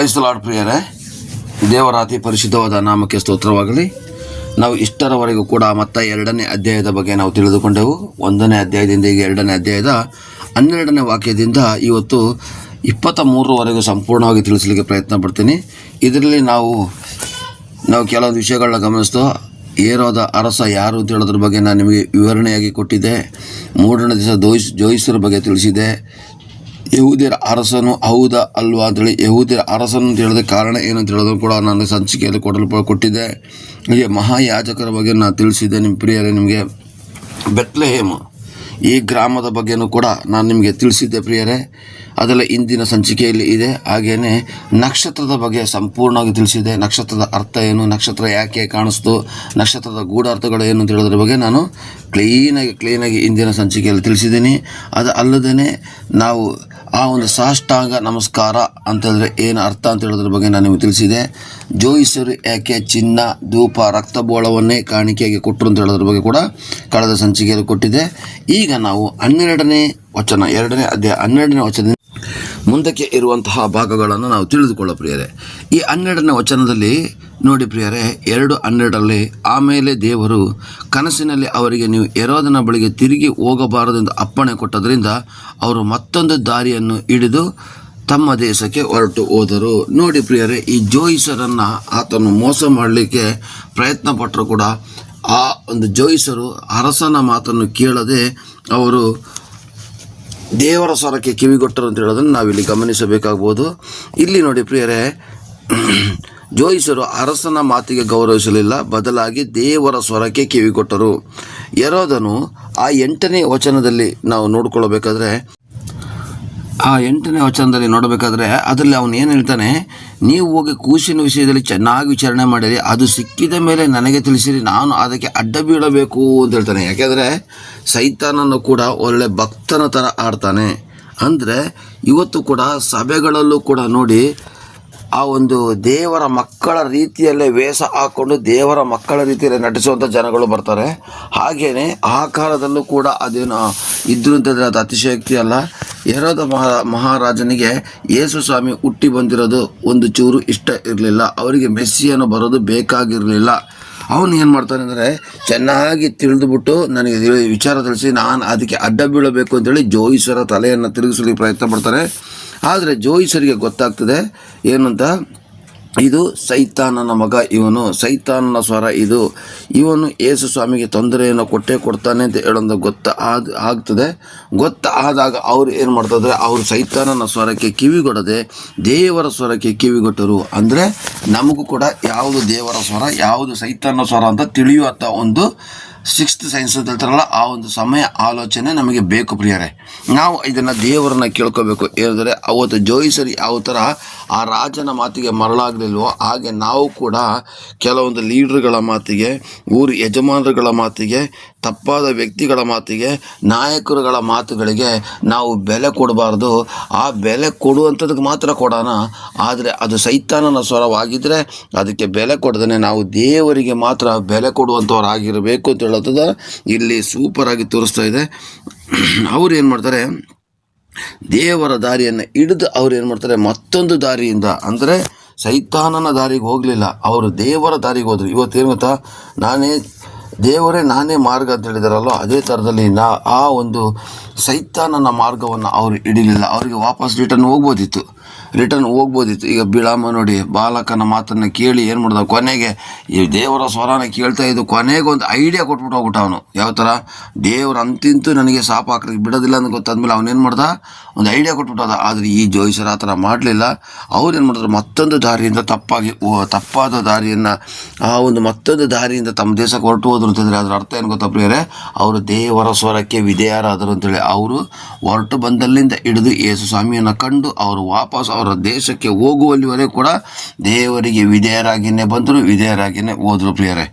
ಕ್ರೈಸ್ತಲಾಡ್ ಪ್ರಿಯರೇ. ದೇವರ ಅತಿ ಪರಿಶುದ್ಧವಾದ ನಾಮಕ್ಕೆ ಸ್ತೋತ್ರವಾಗಲಿ. ನಾವು ಇಷ್ಟರವರೆಗೂ ಕೂಡ ಮತ್ತೆ ಎರಡನೇ ಅಧ್ಯಾಯದ ಬಗ್ಗೆ ನಾವು ತಿಳಿದುಕೊಂಡೆವು. ಒಂದನೇ ಅಧ್ಯಾಯದಿಂದ ಈಗ ಎರಡನೇ ಅಧ್ಯಾಯದ ಹನ್ನೆರಡನೇ ವಾಕ್ಯದಿಂದ ಇವತ್ತು ಇಪ್ಪತ್ತ ಮೂರರವರೆಗೂ ಸಂಪೂರ್ಣವಾಗಿ ತಿಳಿಸಲಿಕ್ಕೆ ಪ್ರಯತ್ನ ಪಡ್ತೀನಿ. ಇದರಲ್ಲಿ ನಾವು ನಾವು ಕೆಲವೊಂದು ವಿಷಯಗಳನ್ನ ಗಮನಿಸ್ತು. ಏರೋದ ಅರಸ ಯಾರು ಅಂತ ಹೇಳೋದ್ರ ಬಗ್ಗೆ ನಾನು ನಿಮಗೆ ವಿವರಣೆಯಾಗಿ ಕೊಟ್ಟಿದ್ದೆ. ಮೂರನೇ ದಿವಸ ದೋಯಿಸ್ ಜೋಯಿಸರ ಬಗ್ಗೆ ತಿಳಿಸಿದೆ ಯಹೂದ್ಯರ ಅರಸನು ಹೌದಾ ಅಲ್ವಾ ಅಂತೇಳಿ ಯಹೂದ್ಯರ ಅರಸನು ಅಂತ ಹೇಳಿದ ಕಾರಣ ಏನು ಅಂತ ಹೇಳೋದನ್ನು ಕೂಡ ನಾನು ಸಂಚಿಕೆಯಲ್ಲಿ ಕೊಡಲು ಕೊಟ್ಟಿದ್ದೆ ಹೀಗೆ ಮಹಾಯಾಜಕರ ಬಗ್ಗೆ ನಾನು ತಿಳಿಸಿದ್ದೆ ನಿಮ್ಮ ಪ್ರಿಯರೇ, ನಿಮಗೆ ಬೆತ್ಲೆಹೇಮ ಈ ಗ್ರಾಮದ ಬಗ್ಗೆನೂ ಕೂಡ ನಾನು ನಿಮಗೆ ತಿಳಿಸಿದ್ದೆ ಪ್ರಿಯರೇ. ಅದೆಲ್ಲ ಇಂದಿನ ಸಂಚಿಕೆಯಲ್ಲಿ ಇದೆ. ಹಾಗೆಯೇ ನಕ್ಷತ್ರದ ಬಗ್ಗೆ ಸಂಪೂರ್ಣವಾಗಿ ತಿಳಿಸಿದೆ. ನಕ್ಷತ್ರದ ಅರ್ಥ ಏನು, ನಕ್ಷತ್ರ ಯಾಕೆ ಕಾಣಿಸ್ತು, ನಕ್ಷತ್ರದ ಗೂಢಾರ್ಥಗಳು ಏನು ಅಂತ ಹೇಳೋದ್ರ ಬಗ್ಗೆ ನಾನು ಕ್ಲೀನಾಗಿ ಕ್ಲೀನಾಗಿ ಇಂದಿನ ಸಂಚಿಕೆಯಲ್ಲಿ ತಿಳಿಸಿದ್ದೀನಿ. ಅದು ಅಲ್ಲದೇ ನಾವು ಆ ಒಂದು ಸಾಷ್ಟಾಂಗ ನಮಸ್ಕಾರ ಅಂತಂದರೆ ಏನು ಅರ್ಥ ಅಂತ ಹೇಳೋದ್ರ ಬಗ್ಗೆ ನಾನು ನಿಮಗೆ ತಿಳಿಸಿದೆ. ಜೋಯಿಸರು ಯಾಕೆ ಚಿನ್ನ, ಧೂಪ, ರಕ್ತಬೋಳವನ್ನೇ ಕಾಣಿಕೆಯಾಗಿ ಕೊಟ್ಟರು ಅಂತ ಹೇಳೋದ್ರ ಬಗ್ಗೆ ಕೂಡ ಕಳೆದ ಸಂಚಿಕೆಯಲ್ಲಿ ಕೊಟ್ಟಿದೆ. ಈಗ ನಾವು ಹನ್ನೆರಡನೇ ವಚನ, ಎರಡನೇ ಅಧ್ಯಾಯ ಹನ್ನೆರಡನೇ ವಚನದಿಂದ ಮುಂದಕ್ಕೆ ಇರುವಂತಹ ಭಾಗಗಳನ್ನು ನಾವು ತಿಳಿದುಕೊಳ್ಳ ಪ್ರಿಯರೇ. ಈ ಹನ್ನೆರಡನೇ ವಚನದಲ್ಲಿ ನೋಡಿ ಪ್ರಿಯರೇ, ಎರಡು ಹನ್ನೆರಡರಲ್ಲಿ, ಆಮೇಲೆ ದೇವರು ಕನಸಿನಲ್ಲಿ ಅವರಿಗೆ ನೀವು ಎರೋದನ ಬಳಿಗೆ ತಿರುಗಿ ಹೋಗಬಾರದೆಂದು ಅಪ್ಪಣೆ ಕೊಟ್ಟದರಿಂದ ಅವರು ಮತ್ತೊಂದು ದಾರಿಯನ್ನು ಹಿಡಿದು ತಮ್ಮ ದೇಶಕ್ಕೆ ಹೊರಟು ಹೋದರು. ನೋಡಿ ಪ್ರಿಯರೇ, ಈ ಜೋಯಿಸರನ್ನು ಆತನು ಮೋಸ ಮಾಡಲಿಕ್ಕೆ ಪ್ರಯತ್ನ ಪಟ್ಟರು ಕೂಡ ಆ ಒಂದು ಜೋಯಿಸರು ಅರಸನ ಮಾತನ್ನು ಕೇಳದೆ ಅವರು ದೇವರ ಸ್ವರಕ್ಕೆ ಕಿವಿಗೊಟ್ಟರು ಅಂತ ಹೇಳೋದನ್ನು ನಾವಿಲ್ಲಿ ಗಮನಿಸಬೇಕಾಗ್ಬೋದು. ಇಲ್ಲಿ ನೋಡಿ ಪ್ರಿಯರೇ, ಜೋಯಿಸರು ಅರಸನ ಮಾತಿಗೆ ಗೌರವಿಸಲಿಲ್ಲ, ಬದಲಾಗಿ ದೇವರ ಸ್ವರಕ್ಕೆ ಕಿವಿಗೊಟ್ಟರು ಯರೋದನು ಆ ಎಂಟನೇ ವಚನದಲ್ಲಿ ನಾವು ನೋಡ್ಕೊಳ್ಬೇಕಾದ್ರೆ ಆ ಎಂಟನೇ ವಚನದಲ್ಲಿ ನೋಡಬೇಕಾದ್ರೆ ಅದರಲ್ಲಿ ಅವನು ಏನು ಹೇಳ್ತಾನೆ? ನೀವು ಹೋಗಿ ಕೂಸಿನ ವಿಷಯದಲ್ಲಿ ಚೆನ್ನಾಗಿ ವಿಚಾರಣೆ ಮಾಡಿರಿ, ಅದು ಸಿಕ್ಕಿದ ಮೇಲೆ ನನಗೆ ತಿಳಿಸಿರಿ, ನಾನು ಅದಕ್ಕೆ ಅಡ್ಡ ಬೀಳಬೇಕು ಅಂತ ಹೇಳ್ತಾನೆ. ಯಾಕೆಂದರೆ ಸೈತಾನನ್ನು ಕೂಡ ಒಳ್ಳೆ ಭಕ್ತನ ಥರ ಆಡ್ತಾನೆ. ಅಂದರೆ ಇವತ್ತು ಕೂಡ ಸಭೆಗಳಲ್ಲೂ ಕೂಡ ನೋಡಿ ಆ ಒಂದು ದೇವರ ಮಕ್ಕಳ ರೀತಿಯಲ್ಲೇ ವೇಷ ಹಾಕ್ಕೊಂಡು ದೇವರ ಮಕ್ಕಳ ರೀತಿಯಲ್ಲೇ ನಟಿಸುವಂಥ ಜನಗಳು ಬರ್ತಾರೆ. ಹಾಗೆಯೇ ಆ ಕಾಲದಲ್ಲೂ ಕೂಡ ಅದೇನು ಇದ್ರು ಅಂತಂದರೆ ಅದು ಅತಿಶಯಕ್ತಿ ಅಲ್ಲ. ಯರೋದ ಮಹಾ, ಮಹಾರಾಜನಿಗೆ ಯೇಸು ಸ್ವಾಮಿ ಹುಟ್ಟಿ ಬಂದಿರೋದು ಒಂದು ಚೂರು ಇಷ್ಟ ಇರಲಿಲ್ಲ. ಅವರಿಗೆ ಮೆಸ್ಸಿಯನ್ನು ಬರೋದು ಬೇಕಾಗಿರಲಿಲ್ಲ. ಅವನು ಏನು ಮಾಡ್ತಾನೆ ಅಂದರೆ ಚೆನ್ನಾಗಿ ತಿಳಿದುಬಿಟ್ಟು ನನಗೆ ವಿಚಾರ ತಿಳಿಸಿ ನಾನು ಅದಕ್ಕೆ ಅಡ್ಡ ಬೀಳಬೇಕು ಅಂತೇಳಿ ಜೋಯಿಸರ ತಲೆಯನ್ನು ತಿರುಗಿಸಲಿಕ್ಕೆ ಪ್ರಯತ್ನ ಪಡ್ತಾರೆ ಆದರೆ ಜೋಯಿಸರಿಗೆ ಗೊತ್ತಾಗ್ತದೆ, ಏನಂತ? ಇದು ಸೈತಾನನ ಮಗ, ಇವನು ಸೈತಾನನ ಸ್ವರ ಇದು. ಇವನು ಯೇಸು ಸ್ವಾಮಿಗೆ ತೊಂದರೆಯನ್ನು ಕೊಟ್ಟೇ ಕೊಡ್ತಾನೆ ಅಂತ ಹೇಳೋದು ಗೊತ್ತ ಆದ, ಆಗ್ತದೆ. ಗೊತ್ತ ಆದಾಗ ಅವ್ರು ಏನು ಮಾಡ್ತಾರೆ ಅವರು ಸೈತಾನನ ಸ್ವರಕ್ಕೆ ಕಿವಿಗೊಡದೆ ದೇವರ ಸ್ವರಕ್ಕೆ ಕಿವಿಗೊಟ್ಟರು. ಅಂದರೆ ನಮಗೂ ಕೂಡ ಯಾವುದು ದೇವರ ಸ್ವರ, ಯಾವುದು ಸೈತಾನ ಸ್ವರ ಅಂತ ತಿಳಿಯುವಂಥ ಒಂದು ಸಿಕ್ಸ್ತ್ ಸೈನ್ಸ್ ಅಂತ ಹೇಳ್ತಾರಲ್ಲ, ಆ ಒಂದು ಸಮಯ ಆಲೋಚನೆ ನಮಗೆ ಬೇಕು ಪ್ರಿಯರೇ. ನಾವು ಇದನ್ನು ದೇವರನ್ನ ಕೇಳ್ಕೋಬೇಕು. ಹೇಳಿದ್ರೆ ಅವತ್ತು ಜೋಯಿಸರಿ ಯಾವ ಥರ ಆ ರಾಜನ ಮಾತಿಗೆ ಮರಳಾಗಲಿಲ್ವೋ, ಹಾಗೆ ನಾವು ಕೂಡ ಕೆಲವೊಂದು ಲೀಡ್ರ್ಗಳ ಮಾತಿಗೆ, ಊರು ಯಜಮಾನರುಗಳ ಮಾತಿಗೆ ತಪ್ಪಾದ ವ್ಯಕ್ತಿಗಳ ಮಾತಿಗೆ, ನಾಯಕರುಗಳ ಮಾತುಗಳಿಗೆ ನಾವು ಬೆಲೆ ಕೊಡಬಾರ್ದು. ಆ ಬೆಲೆ ಕೊಡುವಂಥದ್ದಕ್ಕೆ ಮಾತ್ರ ಕೊಡೋಣ. ಆದರೆ ಅದು ಸೈತಾನನ ಸ್ವರವಾಗಿದ್ದರೆ ಅದಕ್ಕೆ ಬೆಲೆ ಕೊಡದೇ ನಾವು ದೇವರಿಗೆ ಮಾತ್ರ ಬೆಲೆ ಕೊಡುವಂಥವರಾಗಿರಬೇಕು ಅಂತ ಹೇಳೋದ ಇಲ್ಲಿ ಸೂಪರಾಗಿ ತೋರಿಸ್ತಾ ಇದೆ. ಅವ್ರು ಏನು ಮಾಡ್ತಾರೆ? ದೇವರ ದಾರಿಯನ್ನು ಹಿಡಿದು ಅವ್ರು ಏನು ಮಾಡ್ತಾರೆ? ಮತ್ತೊಂದು ದಾರಿಯಿಂದ, ಅಂದರೆ ಸೈತಾನನ ದಾರಿಗೆ ಹೋಗಲಿಲ್ಲ. ಅವರು ದೇವರ ದಾರಿಗೆ ಹೋದರು. ಇವತ್ತೇನು ಗೊತ್ತಾ? ನಾನೇ ದೇವರೇ, ನಾನೇ ಮಾರ್ಗ ಅಂತ ಹೇಳಿದಾರಲ್ಲ ಅದೇ ಥರದಲ್ಲಿ ನಾ ಆ ಒಂದು ಸೈತಾನನ ಮಾರ್ಗವನ್ನು ಅವರು ಹಿಡಿಲಿಲ್ಲ. ಅವರಿಗೆ ವಾಪಸ್ ರಿಟರ್ನ್ ಹೋಗ್ಬೋದಿತ್ತು. ರಿಟರ್ನ್ ಹೋಗ್ಬೋದಿತ್ತು. ಈಗ ಬಿಳಾಮ ನೋಡಿ, ಬಾಲಕನ ಮಾತನ್ನು ಕೇಳಿ ಏನು ಮಾಡ್ದ? ಕೊನೆಗೆ ಈ ದೇವರ ಸ್ವರನ ಕೇಳ್ತಾ ಇದ್ದು ಕೊನೆಗೆ ಒಂದು ಐಡಿಯಾ ಕೊಟ್ಬಿಟ್ಟು ಹೋಗ್ಬಿಟ್ಟ ಅವನು. ಯಾವ ಥರ ದೇವ್ರ ಅಂತಿಂತೂ ನನಗೆ ಸಾಪ ಹಾಕೋಕ್ಕೆ ಬಿಡೋದಿಲ್ಲ ಅಂತ ಗೊತ್ತಾದ್ಮೇಲೆ ಅವನೇನು ಮಾಡ್ದ? ಒಂದು ಐಡಿಯಾ ಕೊಟ್ಬಿಟ್ಟದ ಆದರೆ ಈ ಜೋಯಿಸರ ಆ ಥರ ಮಾಡಲಿಲ್ಲ. ಅವ್ರು ಏನು ಮಾಡಿದ್ರು? ಮತ್ತೊಂದು ದಾರಿಯಿಂದ ತಪ್ಪಾಗಿ ತಪ್ಪಾದ ದಾರಿಯನ್ನು, ಆ ಒಂದು ಮತ್ತೊಂದು ದಾರಿಯಿಂದ ತಮ್ಮ ದೇಶಕ್ಕೆ ಹೊರಟು ಹೋದ್ರು ಅಂತಂದರೆ ಅದರ ಅರ್ಥ ಏನು ಗೊತ್ತಾ ಪ್ರಿಯರೇ? ಅವರು ದೇವರ ಸ್ವರಕ್ಕೆ ವಿಧೇಯರಾದರು ಅಂತೇಳಿ. ಅವರು ಹೊರಟು ಬಂದಲ್ಲಿಂದ ಹಿಡಿದು ಯೇಸು ಸ್ವಾಮಿಯನ್ನು ಕಂಡು ಅವರು ವಾಪಸ್ ಅವರ ದೇಶಕ್ಕೆ ಹೋಗುವಲ್ಲಿವರೆಗೂ ಕೂಡ ದೇವರಿಗೆ ವಿಧೇಯರಾಗಿನೇ ಬಂದರು, ವಿಧೇಯರಾಗಿನೇ ಹೋದರು ಪ್ರಿಯರೇ.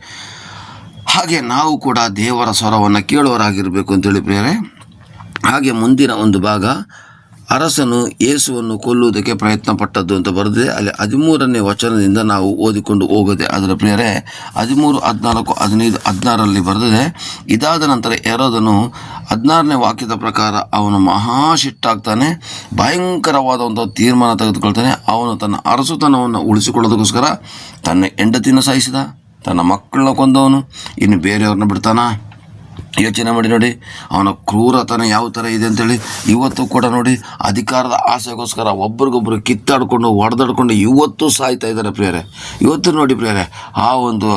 ಹಾಗೆ ನಾವು ಕೂಡ ದೇವರ ಸ್ವರವನ್ನು ಕೇಳುವರಾಗಿರಬೇಕು ಅಂತೇಳಿ ಪ್ರಿಯರೇ. ಹಾಗೆ ಮುಂದಿನ ಒಂದು ಭಾಗ ಅರಸನು ಯೇಸುವನ್ನು ಕೊಲ್ಲುವುದಕ್ಕೆ ಪ್ರಯತ್ನ ಪಟ್ಟದ್ದು ಅಂತ ಬರೆದಿದೆ. ಅಲ್ಲಿ ಹದಿಮೂರನೇ ವಚನದಿಂದ ನಾವು ಓದಿಕೊಂಡು ಹೋಗದೆ. ಅದರ ಪ್ರಿಯರೇ, ಹದಿಮೂರು, ಹದಿನಾಲ್ಕು, ಹದಿನೈದು, ಹದಿನಾರರಲ್ಲಿ ಬರೆದಿದೆ, ಇದಾದ ನಂತರ ಎರೋದನು ಹದಿನಾರನೇ ವಾಕ್ಯದ ಪ್ರಕಾರ ಅವನು ಮಹಾ ಭಯಂಕರವಾದ ಒಂದು ತೀರ್ಮಾನ ತೆಗೆದುಕೊಳ್ತಾನೆ. ಅವನು ತನ್ನ ಅರಸುತನವನ್ನು ಉಳಿಸಿಕೊಳ್ಳೋದಕ್ಕೋಸ್ಕರ ತನ್ನ ಹೆಂಡತಿನ ಸಾಯಿಸಿದ, ತನ್ನ ಮಕ್ಕಳನ್ನ ಕೊಂದವನು, ಇನ್ನು ಬೇರೆಯವ್ರನ್ನ ಬಿಡ್ತಾನ? ಯೋಚನೆ ಮಾಡಿ ನೋಡಿ, ಅವನ ಕ್ರೂರತನ ಯಾವ ಥರ ಇದೆ ಅಂತೇಳಿ ಇವತ್ತು ಕೂಡ ನೋಡಿ, ಅಧಿಕಾರದ ಆಸೆಗೋಸ್ಕರ ಒಬ್ರಿಗೊಬ್ರು ಕಿತ್ತಾಡಿಕೊಂಡು, ಹೊಡೆದಾಡ್ಕೊಂಡು ಇವತ್ತು ಸಾಯ್ತಾ ಇದ್ದಾರೆ ಪ್ರಿಯರೇ. ಇವತ್ತು ನೋಡಿ ಪ್ರಿಯರೇ, ಆ ಒಂದು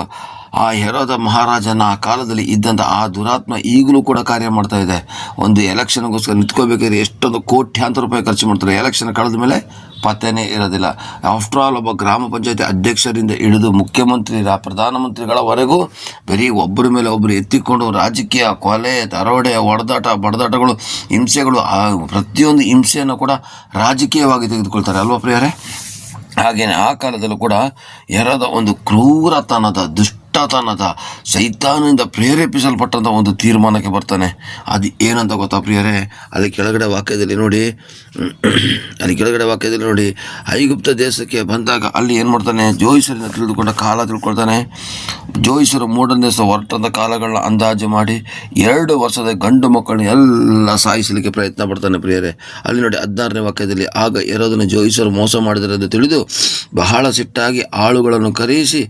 ಆ ಹೆರೋದ ಮಹಾರಾಜನ ಆ ಕಾಲದಲ್ಲಿ ಇದ್ದಂಥ ಆ ದುರಾತ್ಮ ಈಗಲೂ ಕೂಡ ಕಾರ್ಯ ಮಾಡ್ತಾ ಇದೆ. ಒಂದು ಎಲೆಕ್ಷನ್ಗೋಸ್ಕರ ನಿಂತ್ಕೋಬೇಕಾದ್ರೆ ಎಷ್ಟೊಂದು ಕೋಟ್ಯಾಂತರ ರೂಪಾಯಿ ಖರ್ಚು ಮಾಡ್ತಾರೆ. ಎಲೆಕ್ಷನ್ ಕಳೆದ ಮೇಲೆ ಪತ್ತೆನೇ ಇರೋದಿಲ್ಲ. ಆಫ್ಟರ್ ಆಲ್ ಒಬ್ಬ ಗ್ರಾಮ ಪಂಚಾಯತಿ ಅಧ್ಯಕ್ಷರಿಂದ ಹಿಡಿದು ಮುಖ್ಯಮಂತ್ರಿ ಪ್ರಧಾನಮಂತ್ರಿಗಳವರೆಗೂ ಬರೀ ಒಬ್ಬರ ಮೇಲೆ ಒಬ್ಬರು ಎತ್ತಿಕೊಂಡು ರಾಜಕೀಯ ಕೊಲೆ, ದರೋಡೆ ಹೊಡೆದಾಟ ಬಡದಾಟಗಳು, ಹಿಂಸೆಗಳು, ಆ ಪ್ರತಿಯೊಂದು ಹಿಂಸೆಯನ್ನು ಕೂಡ ರಾಜಕೀಯವಾಗಿ ತೆಗೆದುಕೊಳ್ತಾರೆ. ಅಲ್ವಾ ಪ್ರಿಯರೇ? ಹಾಗೆಯೇ ಆ ಕಾಲದಲ್ಲೂ ಕೂಡ ಯಾರಾದ ಒಂದು ಕ್ರೂರತನದ ದುಷ್ಟತನದ ಸೈತಾನದಿಂದ ಪ್ರೇರೇಪಿಸಲ್ಪಟ್ಟಂಥ ಒಂದು ತೀರ್ಮಾನಕ್ಕೆ ಬರ್ತಾನೆ. ಅದು ಏನಂತ ಗೊತ್ತಾ ಪ್ರಿಯರೇ? ಅಲ್ಲಿ ಕೆಳಗಡೆ ವಾಕ್ಯದಲ್ಲಿ ನೋಡಿ, ಅಲ್ಲಿ ಕೆಳಗಡೆ ವಾಕ್ಯದಲ್ಲಿ ನೋಡಿ, ಐಗುಪ್ತ ದೇಶಕ್ಕೆ ಬಂದಾಗ ಅಲ್ಲಿ ಏನು ಮಾಡ್ತಾನೆ? ಜೋಯಿಸರಿಂದ ತಿಳಿದುಕೊಂಡ ಕಾಲ ತಿಳ್ಕೊಳ್ತಾನೆ. ಜೋಯಿಸರು ಮೂರನೇ ದಿವಸ ಹೊರಟಂಥ ಕಾಲಗಳನ್ನ ಅಂದಾಜು ಮಾಡಿ ಎರಡು ವರ್ಷದ ಗಂಡು ಮಕ್ಕಳನ್ನ ಎಲ್ಲ ಸಾಯಿಸಲಿಕ್ಕೆ ಪ್ರಯತ್ನ ಪಡ್ತಾನೆ ಪ್ರಿಯರೇ. ಅಲ್ಲಿ ನೋಡಿ ಹದಿನಾರನೇ ವಾಕ್ಯದಲ್ಲಿ, ಆಗ ಎರಡನ್ನು ಜೋಯಿಸರು ಮೋಸ ಮಾಡಿದರೆ ಎಂದು ತಿಳಿದು ಬಹಳ ಸಿಟ್ಟಾಗಿ ಆಳುಗಳನ್ನು ಕರೆಯಿಸಿ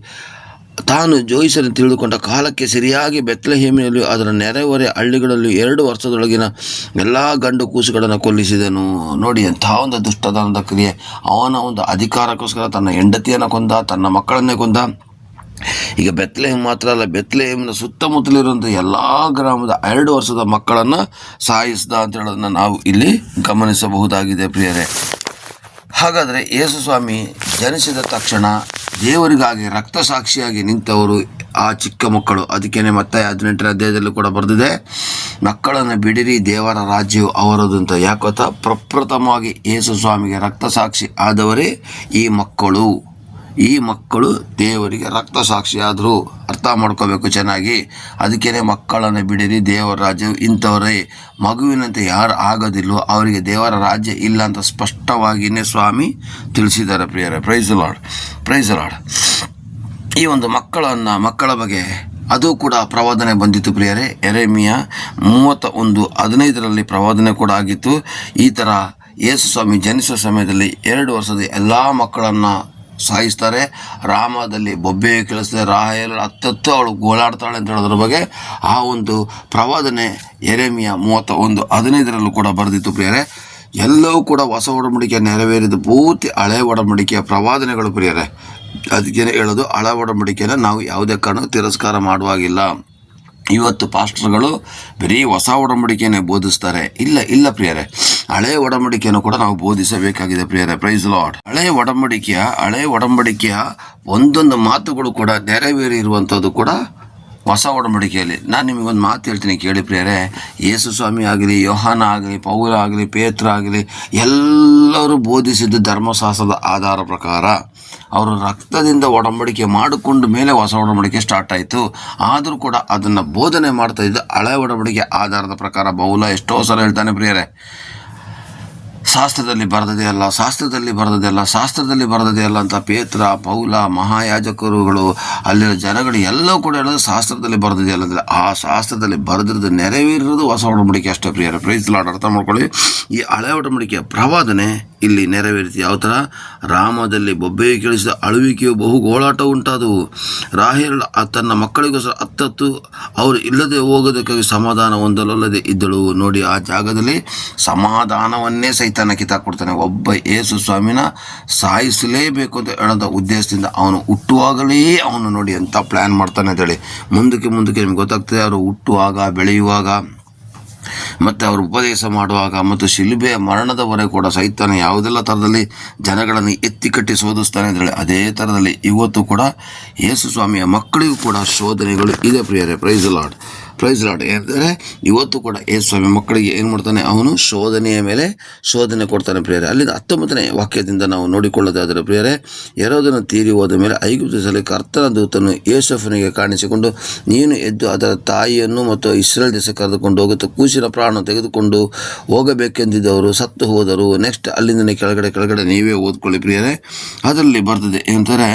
ತಾನು ಜೋಯಿಸಲು ತಿಳಿದುಕೊಂಡ ಕಾಲಕ್ಕೆ ಸರಿಯಾಗಿ ಬೆತ್ಲೆಹೇಮಿನಲ್ಲಿ ಅದರ ನೆರೆಹೊರೆ ಹಳ್ಳಿಗಳಲ್ಲಿ ಎರಡು ವರ್ಷದೊಳಗಿನ ಎಲ್ಲ ಗಂಡು ಕೂಸುಗಳನ್ನು ಕೊಲ್ಲಿಸಿದನು. ನೋಡಿ ಎಂಥ ಒಂದು ದುಷ್ಟದಾನದ ಕ್ರಿಯೆ. ಅವನ ಒಂದು ಅಧಿಕಾರಕ್ಕೋಸ್ಕರ ತನ್ನ ಹೆಂಡತಿಯನ್ನು ಕೊಂದ, ತನ್ನ ಮಕ್ಕಳನ್ನೇ ಕೊಂದ. ಈಗ ಬೆತ್ಲೆಹೇಮ್ ಮಾತ್ರ ಅಲ್ಲ, ಬೆತ್ಲೆಹೇಮಿನ ಸುತ್ತಮುತ್ತಲಿರುವಂಥ ಎಲ್ಲ ಗ್ರಾಮದ ಎರಡು ವರ್ಷದ ಮಕ್ಕಳನ್ನು ಸಾಯಿಸಿದ ಅಂತ ಹೇಳೋದನ್ನು ನಾವು ಇಲ್ಲಿ ಗಮನಿಸಬಹುದಾಗಿದೆ ಪ್ರಿಯರೇ. ಹಾಗಾದರೆ ಯೇಸು ಸ್ವಾಮಿ ಜನಿಸಿದ ತಕ್ಷಣ ದೇವರಿಗಾಗಿ, ರಕ್ತ ಸಾಕ್ಷಿಯಾಗಿ ನಿಂತವರು ಆ ಚಿಕ್ಕ ಮಕ್ಕಳು. ಅದಕ್ಕೇನೆ ಮತ್ತೆ ಹದಿನೆಂಟರ ಅಧ್ಯಾಯದಲ್ಲೂ ಕೂಡ ಬರೆದಿದೆ, ಮಕ್ಕಳನ್ನು ಬಿಡಿರಿ, ದೇವರ ರಾಜ್ಯವು ಅವರದು ಅಂತ. ಯಾಕೋತ ಪ್ರಪ್ರಥಮವಾಗಿ ಯೇಸು ಸ್ವಾಮಿಗೆ ರಕ್ತ ಸಾಕ್ಷಿ ಆದವರೇ ಈ ಮಕ್ಕಳು. ಈ ಮಕ್ಕಳು ದೇವರಿಗೆ ರಕ್ತ ಸಾಕ್ಷಿಯಾದರೂ ಅರ್ಥ ಮಾಡ್ಕೋಬೇಕು ಚೆನ್ನಾಗಿ. ಅದಕ್ಕೇ ಮಕ್ಕಳನ್ನು ಬಿಡಿರಿ, ದೇವರ ರಾಜ್ಯ ಇಂಥವರೇ. ಮಗುವಿನಂತೆ ಯಾರು ಆಗೋದಿಲ್ಲೋ ಅವರಿಗೆ ದೇವರ ರಾಜ್ಯ ಇಲ್ಲ ಅಂತ ಸ್ಪಷ್ಟವಾಗಿಯೇ ಸ್ವಾಮಿ ತಿಳಿಸಿದ್ದಾರೆ ಪ್ರಿಯರೇ. ಪ್ರೈಸ್ ಲಾಡ್ ಪ್ರೈಸ್ ಲಾಡ್ ಈ ಒಂದು ಮಕ್ಕಳನ್ನು, ಮಕ್ಕಳ ಬಗ್ಗೆ ಅದು ಕೂಡ ಪ್ರವಾದನೆ ಬಂದಿತ್ತು ಪ್ರಿಯರೇ. ಎರೆಮಿಯ ಮೂವತ್ತ ಒಂದು ಹದಿನೈದರಲ್ಲಿ ಪ್ರವಾದನೆ ಕೂಡ ಆಗಿತ್ತು. ಈ ಥರ ಯೇಸು ಸ್ವಾಮಿ ಜನಿಸುವ ಸಮಯದಲ್ಲಿ ಎರಡು ವರ್ಷದ ಎಲ್ಲ ಮಕ್ಕಳನ್ನು ಸಾಯಿಸ್ತಾರೆ. ರಾಮದಲ್ಲಿ ಬೊಬ್ಬೆ ಕೇಳಿಸ್ತಾರೆ. ರಾಹೇಲ್ ಹತ್ತತ್ತು ಅವಳು ಗೋಳಾಡ್ತಾಳೆ ಅಂತ ಹೇಳೋದ್ರ ಬಗ್ಗೆ ಆ ಒಂದು ಪ್ರವಾದನೆ ಎರೆಮಿಯ ಮೂವತ್ತ ಒಂದು ಹದಿನೈದರಲ್ಲೂ ಕೂಡ ಬರೆದಿತ್ತು ಪ್ರಿಯರೇ. ಎಲ್ಲವೂ ಕೂಡ ಹೊಸ ಒಡಂಬಡಿಕೆ ನೆರವೇರಿದ ಪೂರ್ತಿ ಹಳೆ ಒಡಂಬಡಿಕೆಯ ಪ್ರವಾದನೆಗಳು ಪ್ರಿಯರೇ. ಅದಕ್ಕೆ ಹೇಳೋದು ಹಳೆ ಒಡಂಬಡಿಕೆಯನ್ನು ನಾವು ಯಾವುದೇ ಕಾರಣಕ್ಕೂ ತಿರಸ್ಕಾರ ಮಾಡುವಾಗಿಲ್ಲ. ಇವತ್ತು ಪಾಸ್ಟರ್ಗಳು ಬರೀ ಹೊಸ ಒಡಂಬಡಿಕೆಯನ್ನೇ ಬೋಧಿಸ್ತಾರೆ. ಇಲ್ಲ ಇಲ್ಲ ಪ್ರಿಯರೇ. ಹಳೆ ಒಡಂಬಡಿಕೆಯನ್ನು ಕೂಡ ನಾವು ಬೋಧಿಸಬೇಕಾಗಿದೆ ಪ್ರಿಯರೇ ಪ್ರೈಸ್ ಲಾಡ್ ಹಳೆ ಒಡಂಬಡಿಕೆಯ ಹಳೆ ಒಡಂಬಡಿಕೆಯ ಒಂದೊಂದು ಮಾತುಗಳು ಕೂಡ ನೆರವೇರಿರುವಂಥದ್ದು ಕೂಡ ಹೊಸ ಒಡಂಬಡಿಕೆಯಲ್ಲಿ. ನಾನು ನಿಮಗೊಂದು ಮಾತು ಹೇಳ್ತೀನಿ ಕೇಳಿ ಪ್ರಿಯರೇ, ಯೇಸು ಸ್ವಾಮಿ ಆಗಲಿ, ಯೋಹಾನ ಆಗಲಿ, ಪೌಲ ಆಗಲಿ, ಪೇತ್ರ ಆಗಲಿ, ಎಲ್ಲರೂ ಬೋಧಿಸಿದ್ದು ಧರ್ಮಶಾಸ್ತ್ರದ ಆಧಾರ ಪ್ರಕಾರ. ಅವರು ರಕ್ತದಿಂದ ಒಡಂಬಡಿಕೆ ಮಾಡಿಕೊಂಡ ಮೇಲೆ ಹೊಸ ಒಡಂಬಡಿಕೆ ಸ್ಟಾರ್ಟ್ ಆಯಿತು. ಆದರೂ ಕೂಡ ಅದನ್ನು ಬೋಧನೆ ಮಾಡ್ತಾ ಇದ್ದು ಹಳೆ ಒಡಂಬಡಿಕೆ ಆಧಾರದ ಪ್ರಕಾರ ಬೌಲ ಎಷ್ಟೋ ಸಲ ಹೇಳ್ತಾನೆ ಪ್ರಿಯರೇ ಶಾಸ್ತ್ರದಲ್ಲಿ ಬರೆದದೇ ಅಲ್ಲ, ಶಾಸ್ತ್ರದಲ್ಲಿ ಬರೆದದೇ ಅಲ್ಲ, ಶಾಸ್ತ್ರದಲ್ಲಿ ಬರೆದದೇ ಅಲ್ಲ ಅಂತ ಪೇತ್ರ, ಪೌಲ, ಮಹಾಯಾಜಕರುಗಳು ಅಲ್ಲಿರೋ ಜನಗಳು ಎಲ್ಲವೂ ಕೂಡ ಹೇಳೋದು ಶಾಸ್ತ್ರದಲ್ಲಿ ಬರೆದಿದೆ ಅಲ್ಲ ಆ ಶಾಸ್ತ್ರದಲ್ಲಿ ಬರೆದಿರೋದು ನೆರವೇರಿರೋದು ಹೊಸ ಒಡಂಬಡಿಕೆ ಅಷ್ಟೇ ಪ್ರಿಯರ. ಪ್ರೈಸ್ ಲಾಡ್ ಅರ್ಥ ಮಾಡ್ಕೊಳ್ಳಿ. ಈ ಹಳೆ ಒಡಂಬಡಿಕೆಯ ಪ್ರವಾದನೆ ಇಲ್ಲಿ ನೆರವೇರಿತು. ಯಾವ ಥರ? ರಾಮದಲ್ಲಿ ಬೊಬ್ಬೆಯು ಕೇಳಿಸಿದ ಅಳುವಿಕೆಯು ಬಹು ಗೋಳಾಟ ಉಂಟಾದವು. ರಾಹೇಲ್ ತನ್ನ ಮಕ್ಕಳಿಗೋಸ್ಕರ ಹತ್ತತ್ತು ಅವರು ಇಲ್ಲದೆ ಹೋಗೋದಕ್ಕಾಗಿ ಸಮಾಧಾನ ಹೊಂದಲಲ್ಲದೆ ಇದ್ದಳು. ನೋಡಿ, ಆ ಜಾಗದಲ್ಲಿ ಸಮಾಧಾನವನ್ನೇ ಸೈತಾನ ಕಿತ್ತಾಕ್ಬಿಡ್ತಾನೆ ಒಬ್ಬ ಯೇಸು ಸ್ವಾಮಿನ ಸಾಯಿಸಲೇಬೇಕು ಅಂತ ಹೇಳೋದ ಉದ್ದೇಶದಿಂದ ಅವನು ಹುಟ್ಟುವಾಗಲೇ ಅವನು ನೋಡಿ ಎಂಥ ಪ್ಲ್ಯಾನ್ ಮಾಡ್ತಾನೆ ಅಂತೇಳಿ ಮುಂದಕ್ಕೆ ಮುಂದಕ್ಕೆ ನಿಮ್ಗೆ ಗೊತ್ತಾಗ್ತದೆ, ಅವರು ಹುಟ್ಟುವಾಗ, ಬೆಳೆಯುವಾಗ ಮತ್ತು ಅವರು ಉಪದೇಶ ಮಾಡುವಾಗ ಮತ್ತು ಶಿಲುಬೆಯ ಮರಣದವರೆಗೆ ಕೂಡ ಸೈತಾನ ಯಾವುದೆಲ್ಲ ಥರದಲ್ಲಿ ಜನಗಳನ್ನು ಎತ್ತಿ ಕಟ್ಟಿ ಶೋಧಿಸ್ತಾನೆ ಅಂತೇಳಿ ಅದೇ ಥರದಲ್ಲಿ ಇವತ್ತು ಕೂಡ ಯೇಸು ಸ್ವಾಮಿಯ ಮಕ್ಕಳಿಗೂ ಕೂಡ ಶೋಧನೆಗಳು ಇದೆ ಪ್ರಿಯರೇ. ಪ್ರೈಸ್ ಲಾರ್ಡ್ ಪ್ರೈಸ್ ಲಾಡ್ ಏನಂದರೆ ಇವತ್ತು ಕೂಡ ಏ ಸ್ವಾಮಿ ಮಕ್ಕಳಿಗೆ ಏನು ಮಾಡ್ತಾನೆ? ಅವನು ಶೋಧನೆಯ ಮೇಲೆ ಶೋಧನೆ ಕೊಡ್ತಾನೆ ಪ್ರಿಯರೇ. ಅಲ್ಲಿಂದ ಹತ್ತೊಂಬತ್ತನೇ ವಾಕ್ಯದಿಂದ ನಾವು ನೋಡಿಕೊಳ್ಳೋದಾದರೆ ಪ್ರಿಯರೇ ಎರಡನ್ನು ತೀರಿ ಹೋದ ಮೇಲೆ ಐಗುಪ್ತದಲ್ಲಿ ಕರ್ತನ ದೂತನು ಯೇಸಫನಿಗೆ ಕಾಣಿಸಿಕೊಂಡು, ನೀನು ಎದ್ದು ಅದರ ತಾಯಿಯನ್ನು ಮತ್ತು ಇಸ್ರೇಲ್ ದೇಶ ಕರೆದುಕೊಂಡು ಹೋಗುತ್ತೆ, ಕೂಸಿನ ಪ್ರಾಣ ತೆಗೆದುಕೊಂಡು ಹೋಗಬೇಕೆಂದಿದ್ದವರು ಸತ್ತು ಹೋದರು. ನೆಕ್ಸ್ಟ್ ಅಲ್ಲಿಂದನೇ ಕೆಳಗಡೆ ಕೆಳಗಡೆ ನೀವೇ ಓದ್ಕೊಳ್ಳಿ ಪ್ರಿಯರೇ. ಅದರಲ್ಲಿ ಬರ್ತದೆ ಏನಂತಾರೆ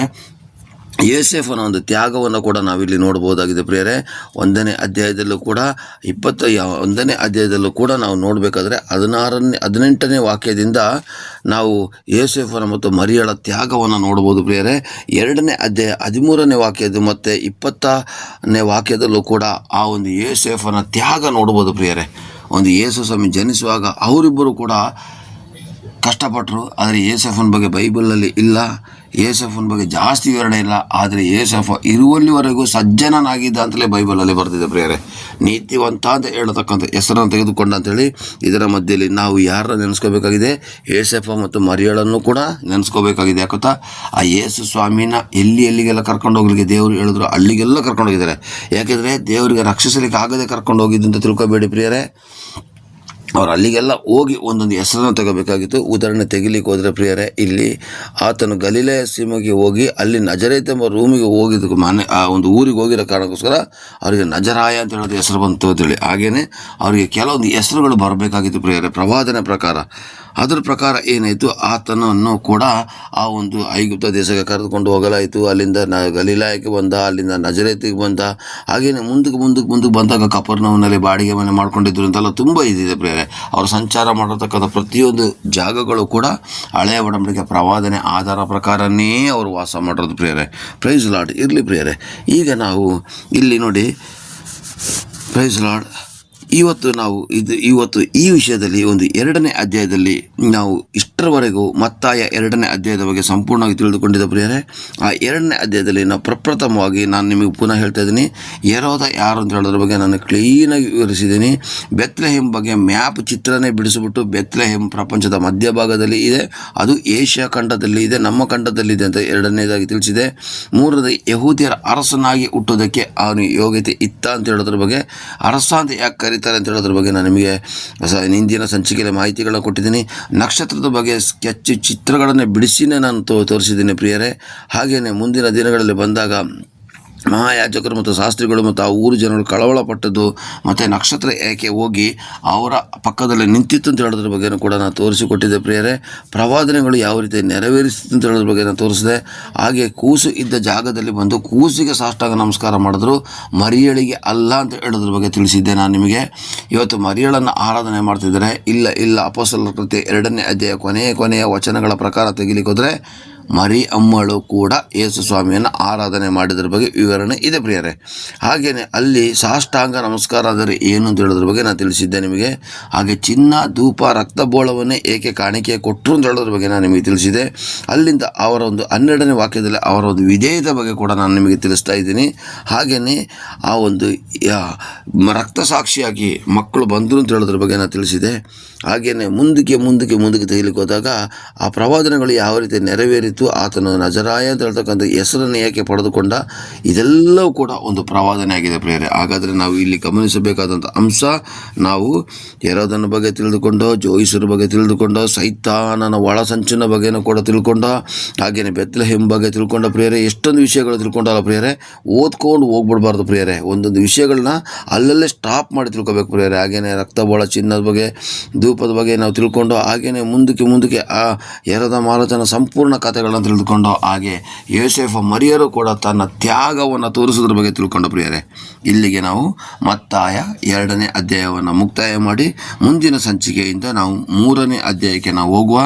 ಯೇಸೆಫನ ಒಂದು ತ್ಯಾಗವನ್ನು ಕೂಡ ನಾವಿಲ್ಲಿ ನೋಡ್ಬೋದಾಗಿದೆ ಪ್ರಿಯರೇ. ಒಂದನೇ ಅಧ್ಯಾಯದಲ್ಲೂ ಕೂಡ ಇಪ್ಪತ್ತ ಒಂದನೇ ಅಧ್ಯಾಯದಲ್ಲೂ ಕೂಡ ನಾವು ನೋಡಬೇಕಾದ್ರೆ ಹದಿನಾರನೇ, ಹದಿನೆಂಟನೇ ವಾಕ್ಯದಿಂದ ನಾವು ಯೇಸೆಫನ ಮತ್ತು ಮರಿಯಳ ತ್ಯಾಗವನ್ನು ನೋಡ್ಬೋದು ಪ್ರಿಯರೇ. ಎರಡನೇ ಅಧ್ಯಾಯ, ಹದಿಮೂರನೇ ವಾಕ್ಯದ ಮತ್ತು ಇಪ್ಪತ್ತನೇ ವಾಕ್ಯದಲ್ಲೂ ಕೂಡ ಆ ಒಂದು ಯೇಸೆಫನ ತ್ಯಾಗ ನೋಡ್ಬೋದು ಪ್ರಿಯರೇ. ಒಂದು ಯೇಸು ಸ್ವಾಮಿ ಜನಿಸುವಾಗ ಅವರಿಬ್ಬರು ಕೂಡ ಕಷ್ಟಪಟ್ಟರು ಆದರೆ ಯೇಸೇಫನ ಬಗ್ಗೆ ಬೈಬಲಲ್ಲಿ ಇಲ್ಲ. ಏಸಫನ ಬಗ್ಗೆ ಜಾಸ್ತಿ ವಿವರಣೆ ಇಲ್ಲ, ಆದರೆ ಏಸಫ ಇರುವಲ್ಲಿವರೆಗೂ ಸಜ್ಜನನಾಗಿದ್ದ ಅಂತಲೇ ಬೈಬಲಲ್ಲಿ ಬರ್ತಿದೆ ಪ್ರಿಯರೇ. ನೀತಿವಂತ ಅಂತ ಹೇಳತಕ್ಕಂಥ ಹೆಸರನ್ನು ತೆಗೆದುಕೊಂಡ ಅಂತೇಳಿ ಇದರ ಮಧ್ಯೆಯಲ್ಲಿ ನಾವು ಯಾರನ್ನ ನೆನೆಸ್ಕೋಬೇಕಾಗಿದೆ? ಏಸಫ ಮತ್ತು ಮರಿಯಳನ್ನು ಕೂಡ ನೆನೆಸ್ಕೋಬೇಕಾಗಿದೆ. ಯಾಕೊತ್ತಾ ಆ ಯೇಸು ಸ್ವಾಮಿನ ಎಲ್ಲಿ ಎಲ್ಲಿಗೆಲ್ಲ ಕರ್ಕೊಂಡು ಹೋಗ್ಲಿಕ್ಕೆ ದೇವರು ಹೇಳಿದ್ರು ಅಲ್ಲಿಗೆಲ್ಲ ಕರ್ಕೊಂಡು ಹೋಗಿದ್ದಾರೆ. ಯಾಕೆಂದರೆ ದೇವರಿಗೆ ರಕ್ಷಿಸಲಿಕ್ಕೆ ಆಗದೆ ಕರ್ಕೊಂಡು ಹೋಗಿದ್ದು ಅಂತ ತಿಳ್ಕೊಬೇಡಿ ಪ್ರಿಯರೇ. ಅವ್ರು ಅಲ್ಲಿಗೆಲ್ಲ ಹೋಗಿ ಒಂದೊಂದು ಹೆಸರನ್ನು ತಗೋಬೇಕಾಗಿತ್ತು. ಉದಾಹರಣೆ ತೆಗಿಲಿಕ್ಕೆ ಹೋದರೆ ಪ್ರಿಯರೇ, ಇಲ್ಲಿ ಆತನು ಗಲೀಲೆಯ ಸೀಮೆಗೆ ಹೋಗಿ ಅಲ್ಲಿ ನಜರೇತ್ ಎಂಬ ರೂಮಿಗೆ ಹೋಗಿದ್ದಕ್ಕೆ ಮನೆ, ಆ ಒಂದು ಊರಿಗೆ ಹೋಗಿರೋ ಕಾರಣಕ್ಕೋಸ್ಕರ ಅವರಿಗೆ ನಜರಾಯ ಅಂತ ಹೇಳೋದು ಹೆಸರು ಬಂತು ಅಂತೇಳಿ ಹಾಗೇನೆ ಅವರಿಗೆ ಕೆಲವೊಂದು ಹೆಸರುಗಳು ಬರಬೇಕಾಗಿತ್ತು ಪ್ರಿಯರೇ, ಪ್ರವಾದನೆ ಪ್ರಕಾರ. ಅದರ ಪ್ರಕಾರ ಏನಾಯಿತು? ಆತನನ್ನು ಕೂಡ ಆ ಒಂದು ಐಗುಪ್ತ ದೇಶಕ್ಕೆ ಕರೆದುಕೊಂಡು ಹೋಗಲಾಯಿತು. ಅಲ್ಲಿಂದ ನ ಗಲೀಲಾಯಕ್ಕೆ ಬಂದ, ಅಲ್ಲಿಂದ ನಜರೇತಿಗೆ ಬಂದ. ಹಾಗೇನೆ ಮುಂದಕ್ಕೆ ಮುಂದಕ್ಕೆ ಮುಂದಕ್ಕೆ ಬಂದಾಗ ಕಪರ್ನವನಲ್ಲಿ ಬಾಡಿಗೆ ಮನೆ ಮಾಡ್ಕೊಂಡಿದ್ರು ಅಂತೆಲ್ಲ ತುಂಬ ಇದಿದೆ ಪ್ರೇರೆ ಅವರು ಸಂಚಾರ ಮಾಡಿರ್ತಕ್ಕಂಥ ಪ್ರತಿಯೊಂದು ಜಾಗಗಳು ಕೂಡ ಹಳೆಯ ಒಡಂಬಡಿಕೆ, ಪ್ರವಾದನೆ ಆಧಾರ ಪ್ರಕಾರನೇ ಅವರು ವಾಸ ಮಾಡಿರೋದು ಪ್ರೇರೆ ಪ್ರೈಸ್ ಲಾಡ್ ಇರಲಿ ಪ್ರೇರೆ ಈಗ ನಾವು ಇಲ್ಲಿ ನೋಡಿ ಪ್ರೈಸ್ ಲಾಡ್ ಇವತ್ತು ನಾವು ಇದು ಇವತ್ತು ಈ ವಿಷಯದಲ್ಲಿ ಒಂದು ಎರಡನೇ ಅಧ್ಯಾಯದಲ್ಲಿ ನಾವು ಇಷ್ಟರವರೆಗೂ ಮತ್ತಾಯ ಎರಡನೇ ಅಧ್ಯಾಯದ ಬಗ್ಗೆ ಸಂಪೂರ್ಣವಾಗಿ ತಿಳಿದುಕೊಂಡಿದ್ದ ಪ್ರಿಯರೇ, ಆ ಎರಡನೇ ಅಧ್ಯಾಯದಲ್ಲಿ ನಾವು ಪ್ರಪ್ರಥಮವಾಗಿ ನಾನು ನಿಮಗೆ ಪುನಃ ಹೇಳ್ತಾ ಇದ್ದೀನಿ. ಯರೋದ ಯಾರು ಅಂತ ಹೇಳೋದ್ರ ಬಗ್ಗೆ ನಾನು ಕ್ಲೀನಾಗಿ ವಿವರಿಸಿದ್ದೀನಿ. ಬೆತ್ಲೆಹೆಮ್ ಬಗ್ಗೆ ಮ್ಯಾಪ್ ಚಿತ್ರನೇ ಬಿಡಿಸಿಬಿಟ್ಟು ಬೆತ್ಲೆಹೆಮ್ ಪ್ರಪಂಚದ ಮಧ್ಯಭಾಗದಲ್ಲಿ ಇದೆ. ಅದು ಏಷ್ಯಾ ಖಂಡದಲ್ಲಿ ಇದೆ, ನಮ್ಮ ಖಂಡದಲ್ಲಿದೆ ಅಂತ ಎರಡನೇದಾಗಿ ತಿಳಿಸಿದೆ. ಮೂರನೇ ಯಹೂದಿಯರ ಅರಸನಾಗಿ ಹುಟ್ಟೋದಕ್ಕೆ ಅವನು ಯೋಗ್ಯತೆ ಇತ್ತ ಅಂತ ಹೇಳೋದ್ರ ಬಗ್ಗೆ. ಅರಸ ಅಂತ ಯಾಕೆ ಕರೀತಾರೆ ಅಂತ ಹೇಳೋದ್ರ ಬಗ್ಗೆ ನಾನು ನಿಮಗೆ ಸ- ಹಿಂದಿನ ಸಂಚಿಕೆಯಲ್ಲಿ ಮಾಹಿತಿಗಳನ್ನ ಕೊಟ್ಟಿದ್ದೀನಿ. ನಕ್ಷತ್ರದ ಬಗ್ಗೆ ಸ್ಕೆಚ್ ಚಿತ್ರಗಳನ್ನು ಬಿಡಿಸಿನೇ ನಾನು ತೋರಿಸಿದ್ದೀನಿ ಪ್ರಿಯರೇ. ಹಾಗೆಯೇ ಮುಂದಿನ ದಿನಗಳಲ್ಲಿ ಬಂದಾಗ ಮಹಾಯಾಜಕರು ಮತ್ತು ಶಾಸ್ತ್ರಿಗಳು ಮತ್ತು ಆ ಊರು ಜನರು ಕಳವಳಪಟ್ಟದ್ದು ಮತ್ತು ನಕ್ಷತ್ರ ಏಕೆ ಹೋಗಿ ಅವರ ಪಕ್ಕದಲ್ಲಿ ನಿಂತಿತ್ತು ಅಂತ ಹೇಳೋದ್ರ ಬಗ್ಗೆನೂ ಕೂಡ ನಾನು ತೋರಿಸಿಕೊಟ್ಟಿದ್ದೆ ಪ್ರಿಯರೇ. ಪ್ರವಾದನೆಗಳು ಯಾವ ರೀತಿ ನೆರವೇರಿಸಿತ್ತು ಅಂತ ಹೇಳೋದ್ರ ಬಗ್ಗೆ ನಾನು ತೋರಿಸಿದೆ. ಹಾಗೆ ಕೂಸು ಇದ್ದ ಜಾಗದಲ್ಲಿ ಬಂದು ಕೂಸಿಗೆ ಸಾಷ್ಟಾಂಗ ನಮಸ್ಕಾರ ಮಾಡಿದ್ರು. ಮರಿಯಳಿಗೆ ಅಲ್ಲ ಅಂತ ಹೇಳೋದ್ರ ಬಗ್ಗೆ ತಿಳಿಸಿದ್ದೆ ನಾನು ನಿಮಗೆ. ಇವತ್ತು ಮರಿಯಳನ್ನು ಆರಾಧನೆ ಮಾಡ್ತಿದ್ದಾರೆ. ಇಲ್ಲ ಇಲ್ಲ ಅಪೋಸಲ ಕೃತಿ ಎರಡನೇ ಅಧ್ಯಾಯ ಕೊನೆಯ ಕೊನೆಯ ವಚನಗಳ ಪ್ರಕಾರ ತೆಗಿಲಿಕ್ಕೆ ಹೋದರೆ ಮರಿ ಅಮ್ಮಳು ಕೂಡ ಯೇಸು ಸ್ವಾಮಿಯನ್ನು ಆರಾಧನೆ ಮಾಡಿದ್ರ ಬಗ್ಗೆ ವಿವರಣೆ ಇದೆ ಪ್ರಿಯರೇ. ಹಾಗೆಯೇ ಅಲ್ಲಿ ಸಾಷ್ಟಾಂಗ ನಮಸ್ಕಾರ ಆದರೆ ಏನು ಅಂತ ಹೇಳೋದ್ರ ಬಗ್ಗೆ ನಾನು ತಿಳಿಸಿದ್ದೆ ನಿಮಗೆ. ಹಾಗೆ ಚಿನ್ನ, ಧೂಪ ರಕ್ತಬೋಳವನ್ನೇ ಏಕೆ ಕಾಣಿಕೆ ಕೊಟ್ಟರು ಅಂತ ಹೇಳೋದ್ರ ಬಗ್ಗೆ ನಾನು ನಿಮಗೆ ತಿಳಿಸಿದೆ ಅಲ್ಲಿಂದ ಅವರ ಒಂದು ಹನ್ನೆರಡನೇ ವಾಕ್ಯದಲ್ಲಿ ಅವರ ಒಂದು ವಿಧೇಯದ ಬಗ್ಗೆ ಕೂಡ ನಾನು ನಿಮಗೆ ತಿಳಿಸ್ತಾ ಇದ್ದೀನಿ. ಹಾಗೆಯೇ ಆ ಒಂದು ರಕ್ತ ಸಾಕ್ಷಿಯಾಗಿ ಮಕ್ಕಳು ಬಂದರು ಅಂತ ಹೇಳೋದ್ರ ಬಗ್ಗೆ ನಾನು ತಿಳಿಸಿದೆ ಹಾಗೆಯೇ ಮುಂದಕ್ಕೆ ಮುಂದಕ್ಕೆ ಮುಂದಕ್ಕೆ ತೆಗಿಲಿಕ್ಕೆ ಹೋದಾಗ ಆ ಪ್ರವಾದನಗಳು ಯಾವ ರೀತಿ ನೆರವೇರಿತು, ಆತನು ನಜರಾಯ ಅಂತ ಹೇಳ್ತಕ್ಕಂಥ ಹೆಸರನ್ನು ಏಕೆ ಪಡೆದುಕೊಂಡ, ಇದೆಲ್ಲವೂ ಕೂಡ ಒಂದು ಪ್ರವಾದನೆ ಆಗಿದೆ ಪ್ರೇರೆ ಹಾಗಾದರೆ ನಾವು ಇಲ್ಲಿ ಗಮನಿಸಬೇಕಾದಂಥ ಅಂಶ, ನಾವು ಯರೋದನ ಬಗ್ಗೆ ತಿಳಿದುಕೊಂಡೋ, ಜೋಯಿಸರ ಬಗ್ಗೆ ತಿಳಿದುಕೊಂಡು, ಸೈತಾನನ ಒಳಸಂಚಿನ ಬಗ್ಗೆನೂ ಕೂಡ ತಿಳ್ಕೊಂಡ ಹಾಗೆಯೇ ಬೆತ್ತಲೆಹೆಮ್ ಬಗ್ಗೆ ತಿಳ್ಕೊಂಡ ಪ್ರಿಯರೇ, ಎಷ್ಟೊಂದು ವಿಷಯಗಳು ತಿಳ್ಕೊಂಡಲ್ಲ ಪ್ರಿಯರೇ. ಓದ್ಕೊಂಡು ಹೋಗ್ಬಿಡ್ಬಾರ್ದು ಪ್ರಿಯರೇ. ಒಂದೊಂದು ವಿಷಯಗಳನ್ನ ಅಲ್ಲಲ್ಲೇ ಸ್ಟಾಪ್ ಮಾಡಿ ತಿಳ್ಕೊಬೇಕು ಪ್ರಿಯರೇ. ಹಾಗೆಯೇ ರಕ್ತಬೋಳ ಚಿನ್ನದ ಬಗ್ಗೆ ಧೂಪದ ಬಗ್ಗೆ ನಾವು ತಿಳ್ಕೊಂಡು ಹಾಗೆಯೇ ಮುಂದಕ್ಕೆ ಮುಂದಕ್ಕೆ ಆ ಎರದ ಮಾರತನ ಸಂಪೂರ್ಣ ಕಥೆಗಳನ್ನು ತಿಳಿದುಕೊಂಡು ಹಾಗೆ ಯೋಸೆಫ ಮರಿಯರು ಕೂಡ ತನ್ನ ತ್ಯಾಗವನ್ನು ತೋರಿಸೋದ್ರ ಬಗ್ಗೆ ತಿಳ್ಕೊಂಡು ಪ್ರಿಯರೇ, ಇಲ್ಲಿಗೆ ನಾವು ಮತ್ತಾಯ ಎರಡನೇ ಅಧ್ಯಾಯವನ್ನು ಮುಕ್ತಾಯ ಮಾಡಿ ಮುಂದಿನ ಸಂಚಿಕೆಯಿಂದ ನಾವು ಮೂರನೇ ಅಧ್ಯಾಯಕ್ಕೆ ನಾವು ಹೋಗುವ.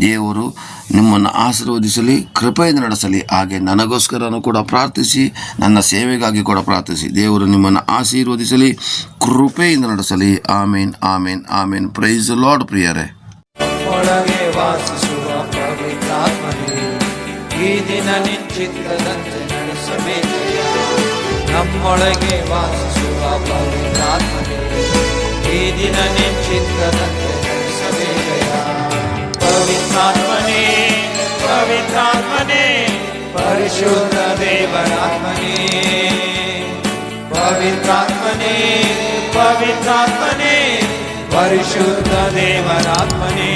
ದೇವರು ನಿಮ್ಮನ್ನು ಆಶೀರ್ವದಿಸಲಿ, ಕೃಪೆಯಿಂದ ನಡೆಸಲಿ, ಹಾಗೆ ನನಗೋಸ್ಕರನೂ ಕೂಡ ಪ್ರಾರ್ಥಿಸಿ, ನನ್ನ ಸೇವೆಗಾಗಿ ಕೂಡ ಪ್ರಾರ್ಥಿಸಿ. ದೇವರು ನಿಮ್ಮನ್ನು ಆಶೀರ್ವದಿಸಲಿ, ಕೃಪೆಯಿಂದ ನಡೆಸಲಿ. Amen amen amen. Price lord ಪ್ರಿಯರೇ. ಒಳಗೆ ವಾಸಿಸುವ ಪವಿತ್ರಾತ್ಮನೇ, ಈ ದಿನ ನಿಶ್ಚಿತ್ತದಂತೆ ನಡೆಸಬೇಕಯ್ಯ ನಮ್ಮೊಳಗೆ ವಾಸಿಸುವ ಪವಿತ್ರಾತ್ಮನೇ, ಈ ದಿನ ನಿಶ್ಚಿತ್ತದಂತೆ ನಡೆಸಬೇಕಯ್ಯ ಪವಿತ್ರಾತ್ಮನೇ ಪವಿತ್ರಾತ್ಮನೇ, ಪರಿಶುದ್ಧ ದೇವರಾತ್ಮನೇ. ಪವಿತ್ರಾತ್ಮನೇ ಪವಿತ್ರಾತ್ಮನೇ ಪರಿಶುದ್ಧ ದೇವರಾತ್ಮನೇ